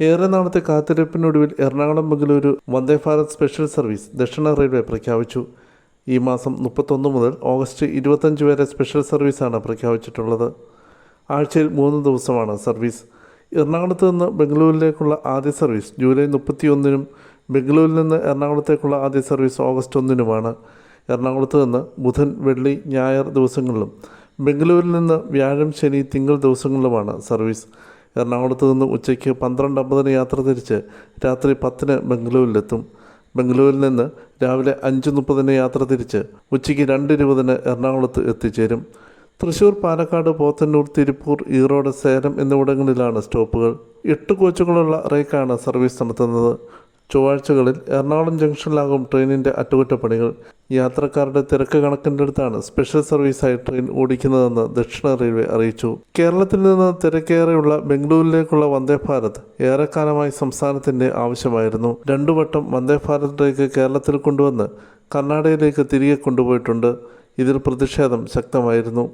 ഏറെ നാളത്തെ കാത്തിരിപ്പിനൊടുവിൽ എറണാകുളം ബംഗളൂരു വന്ദേ ഭാരത് സ്പെഷ്യൽ സർവീസ് ദക്ഷിണ റെയിൽവേ പ്രഖ്യാപിച്ചു. ഈ മാസം മുപ്പത്തൊന്ന് മുതൽ ഓഗസ്റ്റ് ഇരുപത്തഞ്ച് വരെ സ്പെഷ്യൽ സർവീസാണ് പ്രഖ്യാപിച്ചിട്ടുള്ളത്. ആഴ്ചയിൽ മൂന്ന് ദിവസമാണ് സർവീസ്. എറണാകുളത്ത് നിന്ന് ബംഗളൂരിലേക്കുള്ള ആദ്യ സർവീസ് ജൂലൈ മുപ്പത്തിയൊന്നിനും ബംഗളൂരിൽ നിന്ന് എറണാകുളത്തേക്കുള്ള ആദ്യ സർവീസ് ഓഗസ്റ്റ് ഒന്നിനുമാണ്. എറണാകുളത്ത് നിന്ന് ബുധൻ വെള്ളി ഞായർ ദിവസങ്ങളിലും ബംഗളൂരിൽ നിന്ന് വ്യാഴം ശനി തിങ്കൾ ദിവസങ്ങളിലുമാണ് സർവീസ്. എറണാകുളത്ത് നിന്ന് ഉച്ചയ്ക്ക് പന്ത്രണ്ട് അമ്പതിന് യാത്ര തിരിച്ച് രാത്രി പത്തിന് ബംഗളൂരിലെത്തും. ബംഗളൂരിൽ നിന്ന് രാവിലെ അഞ്ച് മുപ്പതിന് യാത്ര തിരിച്ച് ഉച്ചയ്ക്ക് രണ്ട് ഇരുപതിന് എറണാകുളത്ത് എത്തിച്ചേരും. തൃശ്ശൂർ പാലക്കാട് പോത്തന്നൂർ തിരുപ്പൂർ ഈറോഡ് സേലം എന്നിവിടങ്ങളിലാണ് സ്റ്റോപ്പുകൾ. എട്ട് കോച്ചുകളുള്ള റേക്കാണ് സർവീസ് നടത്തുന്നത്. ചൊവ്വാഴ്ചകളിൽ എറണാകുളം ജംഗ്ഷനിലാകും ട്രെയിനിന്റെ അറ്റകുറ്റപ്പണികൾ. യാത്രക്കാരുടെ തിരക്ക് കണക്കിന്റെ അടുത്താണ് സ്പെഷ്യൽ സർവീസായി ട്രെയിൻ ഓടിക്കുന്നതെന്ന് ദക്ഷിണ റെയിൽവേ അറിയിച്ചു. കേരളത്തിൽ നിന്ന് തിരക്കേറെയുള്ള ബംഗളൂരിലേക്കുള്ള വന്ദേ ഭാരത് ഏറെക്കാലമായി സംസ്ഥാനത്തിന്റെ ആവശ്യമായിരുന്നു. രണ്ടു വട്ടം വന്ദേ കേരളത്തിൽ കൊണ്ടുവന്ന് കർണാടകയിലേക്ക് തിരികെ കൊണ്ടുപോയിട്ടുണ്ട്. ഇതിൽ പ്രതിഷേധം ശക്തമായിരുന്നു.